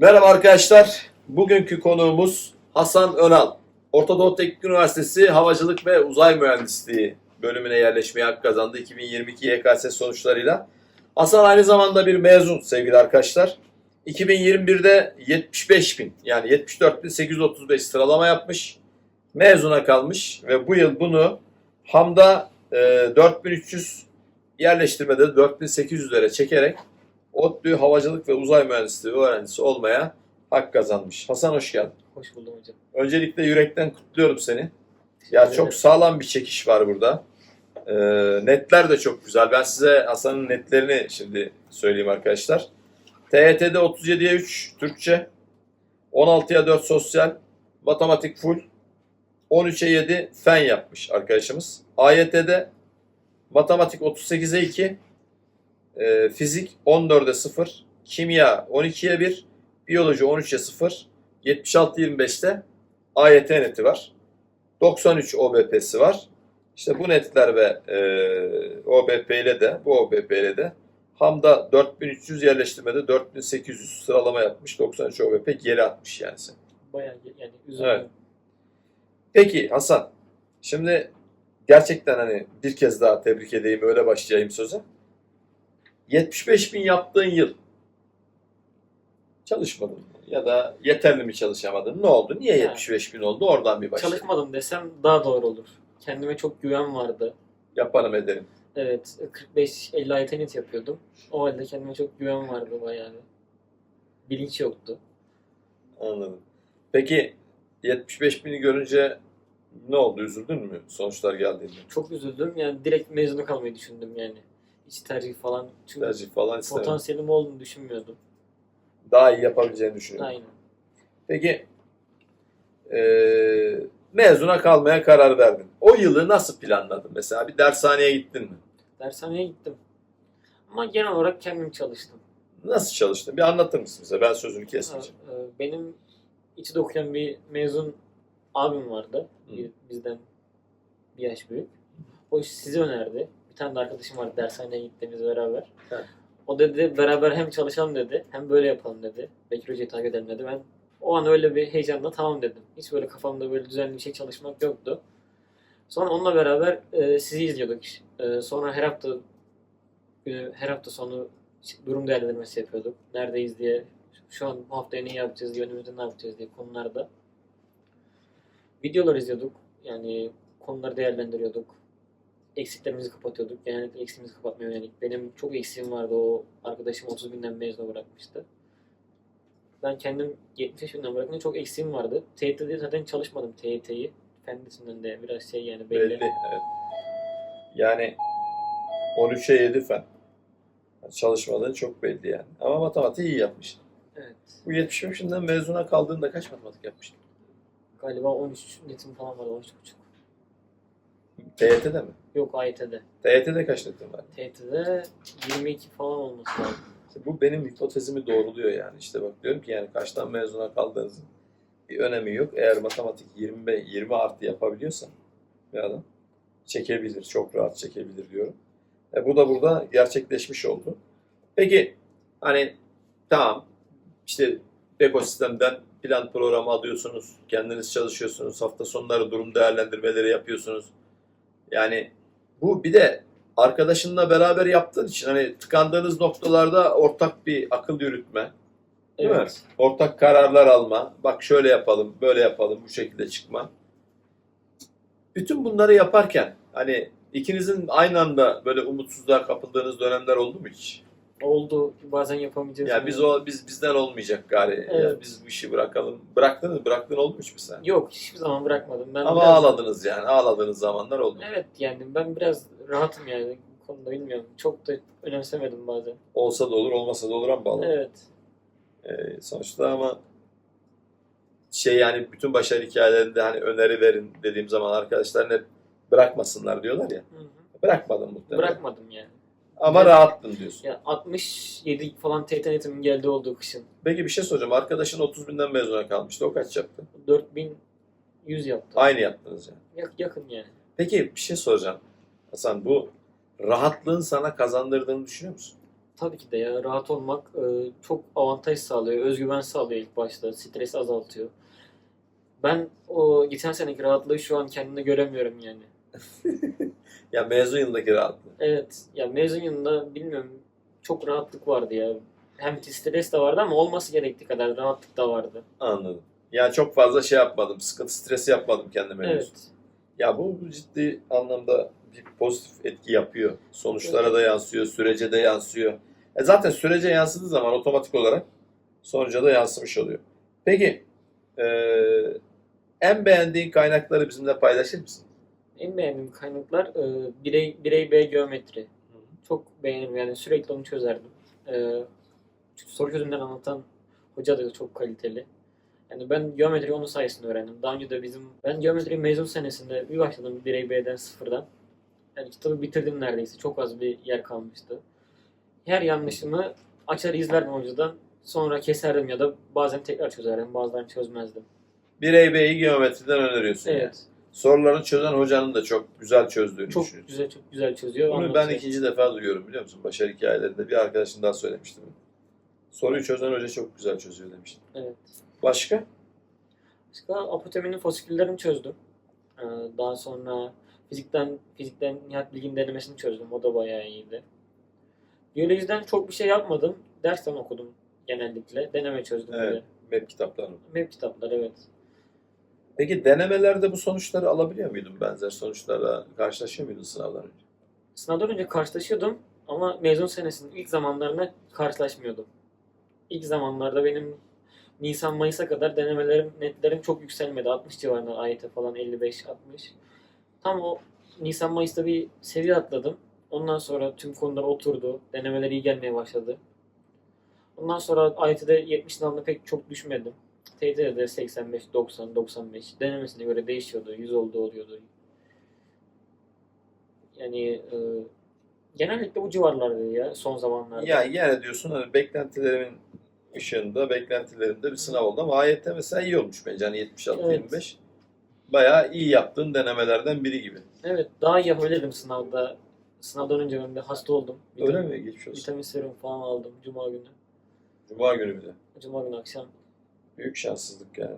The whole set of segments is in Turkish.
Merhaba arkadaşlar. Bugünkü konuğumuz Hasan Önal. Orta Doğu Teknik Üniversitesi Havacılık ve Uzay Mühendisliği bölümüne yerleşmeye hak kazandı 2022 YKS sonuçlarıyla. Hasan aynı zamanda bir mezun sevgili arkadaşlar. 2021'de 75 bin yani 74.835 sıralama yapmış. Mezuna kalmış ve bu yıl bunu Ham'da e, 4300 yerleştirmede 4800'lere çekerek ODTÜ Havacılık ve Uzay Mühendisliği öğrencisi olmaya hak kazanmış. Hasan hoş geldin. Hoş buldum hocam. Öncelikle yürekten kutluyorum seni. Ya çok sağlam bir çekiş var burada. Ee, netler de çok güzel. Ben size Hasan'ın netlerini şimdi söyleyeyim arkadaşlar. TYT'de 37'ye 3 Türkçe, 16'ya 4 sosyal, matematik full, 13'e 7 fen yapmış arkadaşımız. AYT'de matematik 38'e 2, e, fizik 14'e 0, kimya 12'ye 1, biyoloji 13'e 0, 76-25'te AYT neti var. 93 OBP'si var. İşte bu netler ve e, OBP ile de bu OBP ile de Hamda 4300 yerleştirmede 4800 sıralama yapmış. 93 OBP geri atmış yani sen. Bayağı yani üzüldüm. Evet. Peki Hasan. Şimdi gerçekten hani bir kez daha tebrik edeyim öyle başlayayım söze. 75 bin yaptığın yıl çalışmadın? Ya da yeterli mi çalışamadın? Ne oldu? Niye Yani. 75 bin oldu? Oradan bir başlayalım. Çalışmadım desem daha doğru olur. Kendime çok güven vardı. Yaparım ederim. Evet 45-50 ayet net yapıyordum. O halde kendime çok güven vardı bayağı. Bilinç yoktu. Anladım. Peki 75 bini görünce ne oldu? Üzüldün mü sonuçlar geldiğinde? Çok üzüldüm. Yani direkt mezunu kalmayı düşündüm yani. Hiç tercih falan. Çünkü Tercih falan potansiyelim olduğunu düşünmüyordum. Daha iyi yapabileceğini düşünüyorum. Aynen. Peki eee, mezuna kalmaya karar verdin. O yılı nasıl planladın? Mesela bir dershaneye gittin mi? Dershaneye gittim. Ama genel olarak kendim çalıştım. Nasıl çalıştın? Bir anlatır mısın bize? Ben sözünü kesmeyeceğim. Ee, Benim içi okuyan bir mezun abim vardı. Hı. Bir- bizden bir yaş büyük. O sizi önerdi. Tane de arkadaşım vardı dershaneye gittiğimiz beraber. Hı. O dedi beraber hem çalışalım dedi hem böyle yapalım dedi. Bekir Hoca'yı takip edelim dedi. Ben o an öyle bir heyecanla tamam dedim. Hiç böyle kafamda böyle düzenli bir şey çalışmak yoktu. Sonra onunla beraber e, sizi izliyorduk. E, sonra her hafta günü, her hafta sonu durum değerlendirmesi yapıyorduk. Neredeyiz diye, şu an bu haftaya ne yapacağız diye, önümüzde ne yapacağız diye konularda. Videolar izliyorduk. Yani konuları değerlendiriyorduk. Eksiklerimizi kapatıyorduk. Genellikle eksiğimizi kapatmaya yönelik. Benim çok eksiğim vardı. O arkadaşım 30 binden mezuna bırakmıştı. Ben kendim 75 binden bırakınca çok eksiğim vardı. TYT'de zaten çalışmadım TYT'yi. Fen lisesinden de biraz şey yani belli. Belli. Evet. Yani 13'e 7 fen. Çalışmadığın çok belli yani. Ama matematiği iyi yapmıştın. Evet. Bu 75'inden mezuna kaldığında kaç matematik yapmıştın? Galiba 13 netim falan vardı. 13,5. TYT'de mi? Yok AYT'de. TYT'de kaç netin var? TYT'de 22 falan olması lazım. İşte bu benim hipotezimi doğruluyor yani. İşte bak diyorum ki yani kaçtan mezuna kaldığınızın bir önemi yok. Eğer matematik 20, 20 artı yapabiliyorsa bir adam çekebilir, çok rahat çekebilir diyorum. E bu da burada gerçekleşmiş oldu. Peki hani tamam işte ekosistemden plan programı alıyorsunuz, kendiniz çalışıyorsunuz, hafta sonları durum değerlendirmeleri yapıyorsunuz. Yani bu bir de arkadaşınla beraber yaptığın için hani tıkandığınız noktalarda ortak bir akıl yürütme, Değil mi? Evet. ortak kararlar alma. Bak şöyle yapalım, böyle yapalım, bu şekilde çıkma. Bütün bunları yaparken hani ikinizin aynı anda böyle umutsuzluğa kapıldığınız dönemler oldu mu hiç? Oldu. Bazen yapamayacağız. Ya biz o biz bizden olmayacak gari. Ya Evet. biz bu işi bırakalım. Bıraktınız, bıraktın oldu mu sen? Yok hiçbir zaman bırakmadım. Ben Ama biraz- ağladınız yani. Ağladığınız zamanlar oldu. Evet yani ben biraz rahatım yani bu konuda bilmiyorum. Çok da önemsemedim bazen. Olsa da olur, olmasa da olur ama bağlı. Evet. Ee, sonuçta ama şey yani bütün başarı hikayelerinde hani öneri verin dediğim zaman arkadaşlar hep bırakmasınlar diyorlar ya. Hı hı. Bırakmadım muhtemelen. Bırakmadım yani. Ama Evet. rahattın diyorsun. Ya 67 falan TYT netimin geldiği olduğu kışın. Peki bir şey soracağım. Arkadaşın 30 binden mezuna kalmıştı. O kaç yaptı? 4100 yaptım. Aynı yaptınız yani. Yak- yakın yani. Peki bir şey soracağım. Hasan bu rahatlığın sana kazandırdığını düşünüyor musun? Tabii ki de ya rahat olmak e, çok avantaj sağlıyor, özgüven sağlıyor ilk başta, stres azaltıyor. Ben o geçen seneki rahatlığı şu an kendimde göremiyorum yani. Ya mezun yılındaki rahatlığı. Evet, ya mezun yılında bilmiyorum çok rahatlık vardı ya. Hem stres de vardı ama olması gerektiği kadar rahatlık da vardı. Anladım. Ya çok fazla şey yapmadım. Sıkıntı stresi yapmadım kendime. Evet, Ya bu ciddi anlamda bir pozitif etki yapıyor. Sonuçlara da yansıyor, sürece de yansıyor. E zaten sürece yansıdığı zaman otomatik olarak sonuca da yansımış oluyor. Peki eee, en beğendiğin kaynakları bizimle paylaşır mısın? En beğendiğim kaynaklar e, birey, birey B geometri. Çok beğenirim yani sürekli onu çözerdim. E, soru çözümleri anlatan hoca da çok kaliteli. Yani ben geometriyi onun sayesinde öğrendim. Daha önce de bizim, ben geometri mezun senesinde bir başladım birey B'den sıfırdan. Yani kitabı bitirdim neredeyse. Çok az bir yer kalmıştı. Her yanlışımı açar izlerdim hocadan. Sonra keserdim ya da bazen tekrar çözerdim. Bazen çözmezdim. Birey B'yi geometriden öneriyorsun. yani. Evet. Sorularını çözen hocanın da çok güzel çözdüğünü Çok düşünüyorsun. güzel çok güzel çözüyor. Bunu ben anlatıyor. ikinci defa duyuyorum biliyor musun? Başarı hikayelerinde bir arkadaşım daha söylemişti. bunu. Soruyu çözen hoca çok güzel çözüyor demişti. Evet. Başka? Başka apoteminin fosiküllerini çözdüm. Ee, Daha sonra fizikten fizikten Nihat Bilgin denemesini çözdüm. O da bayağı iyiydi. Biyolojiden çok bir şey yapmadım. Dersten okudum genellikle. Deneme çözdüm. Evet. Map kitaplarını. Böyle. Map kitaplar evet. Peki denemelerde bu sonuçları alabiliyor muydun? Benzer sonuçlarla karşılaşıyor muydun sınavdan önce? Sınavdan önce karşılaşıyordum ama mezun senesinin ilk zamanlarına karşılaşmıyordum. İlk zamanlarda benim Nisan Mayıs'a kadar denemelerim netlerim çok yükselmedi. 60 civarında AYT falan 55 60. Tam o Nisan Mayıs'ta bir seviye atladım. Ondan sonra tüm konular oturdu. Denemeler iyi gelmeye başladı. Ondan sonra AYT'de 70 sınavında pek çok düşmedim. TYT'de de 85, 90, 95 denemesine göre değişiyordu. 100 oldu oluyordu. Yani e, genellikle bu civarlarda ya son zamanlarda. Ya yine diyorsun hani beklentilerimin ışığında, beklentilerimde bir sınav oldu ama AYT mesela iyi olmuş bence. Hani 76-25. Bayağı iyi yaptığın denemelerden biri gibi. Evet daha iyi yapabilirdim sınavda. Sınavdan önce ben de hasta oldum. Öyle Vitamin- mi? Geçmiş olsun. Vitamin serum falan aldım Cuma günü. Cuma günü bir de. Cuma günü akşam. Büyük şanssızlık yani.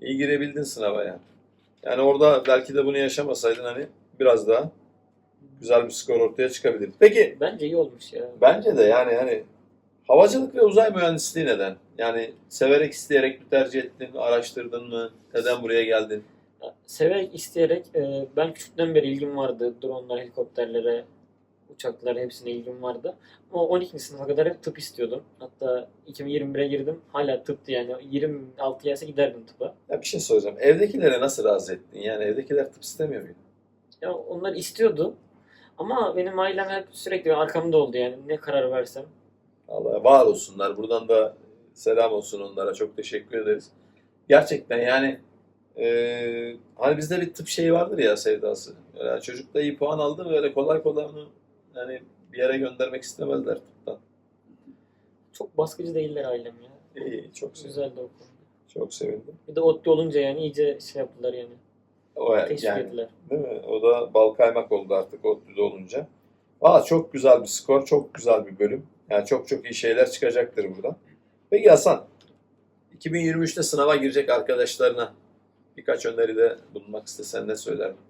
İyi girebildin sınava yani. Yani orada belki de bunu yaşamasaydın hani biraz daha güzel bir skor ortaya çıkabilirdi. Peki Bence iyi olmuş ya. bence de yani hani havacılık ve uzay mühendisliği neden? Yani severek isteyerek mi tercih ettin, araştırdın mı? Neden buraya geldin? Severek, isteyerek e, ben küçükten beri ilgim vardı. Dronlar, helikopterlere, uçaklara hepsine ilgim vardı. Ama 12. sınıfa kadar hep tıp istiyordum. Hatta 2021'e girdim. Hala tıptı yani. 26 gelse giderdim tıpa. Ya bir şey soracağım. Evdekilere nasıl razı ettin? Yani evdekiler tıp istemiyor muydu? Ya onlar istiyordu. Ama benim ailem hep sürekli arkamda oldu yani. Ne karar versem. Allah var olsunlar. Buradan da selam olsun onlara. Çok teşekkür ederiz. Gerçekten yani eee, hani bizde bir tıp şeyi vardır ya sevdası. Yani çocuk da iyi puan aldı mı öyle kolay kolay onu yani bir yere göndermek istemezler tıptan. Çok baskıcı değiller ailem ya. İyi, çok sevindim. Güzeldi o konuda. Çok sevindim. Bir de ODTÜ olunca yani iyice şey yaptılar yani. O Teşvik yani ettiler. Değil mi? O da bal kaymak oldu artık ODTÜ'de olunca. Valla çok güzel bir skor, çok güzel bir bölüm. Yani çok çok iyi şeyler çıkacaktır buradan. Peki Hasan, 2023'te sınava girecek arkadaşlarına birkaç öneride bulunmak istesen ne söylerdin?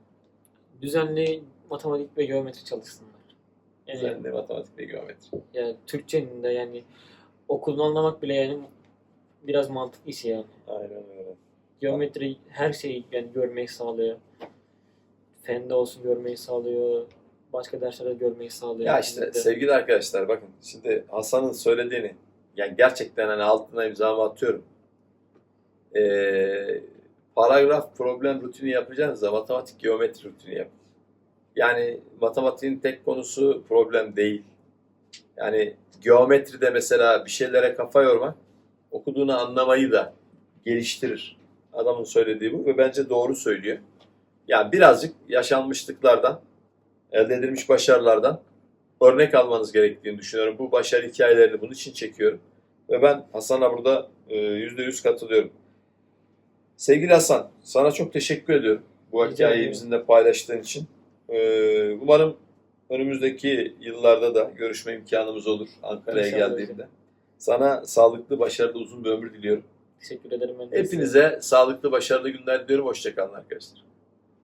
Düzenli matematik ve geometri çalışsınlar. Yani, Düzenli matematik ve geometri. yani Türkçenin de yani okulunu anlamak bile yani biraz mantık işi yani. Aynen öyle. Geometri her şeyi yani görmeyi sağlıyor. Fende olsun görmeyi sağlıyor. Başka derslerde görmeyi sağlıyor. Ya işte Kesinlikle. sevgili arkadaşlar bakın şimdi Hasan'ın söylediğini yani gerçekten hani altına imzamı atıyorum. Ee, paragraf problem rutini yapacağınızda matematik geometri rutini yapın. Yani matematiğin tek konusu problem değil. Yani geometride mesela bir şeylere kafa yormak okuduğunu anlamayı da geliştirir. Adamın söylediği bu ve bence doğru söylüyor. Yani birazcık yaşanmışlıklardan, elde edilmiş başarılardan örnek almanız gerektiğini düşünüyorum. Bu başarı hikayelerini bunun için çekiyorum. Ve ben Hasan'a burada e, %100 katılıyorum. Sevgili Hasan, sana çok teşekkür ediyorum bu hikayeyi bizimle paylaştığın için. E, umarım Önümüzdeki yıllarda da görüşme imkanımız olur Ankara'ya geldiğimde. Sana sağlıklı, başarılı, uzun bir ömür diliyorum. Teşekkür ederim ben de size. Hepinize sağlıklı, başarılı günler diliyorum. Hoşçakalın arkadaşlar.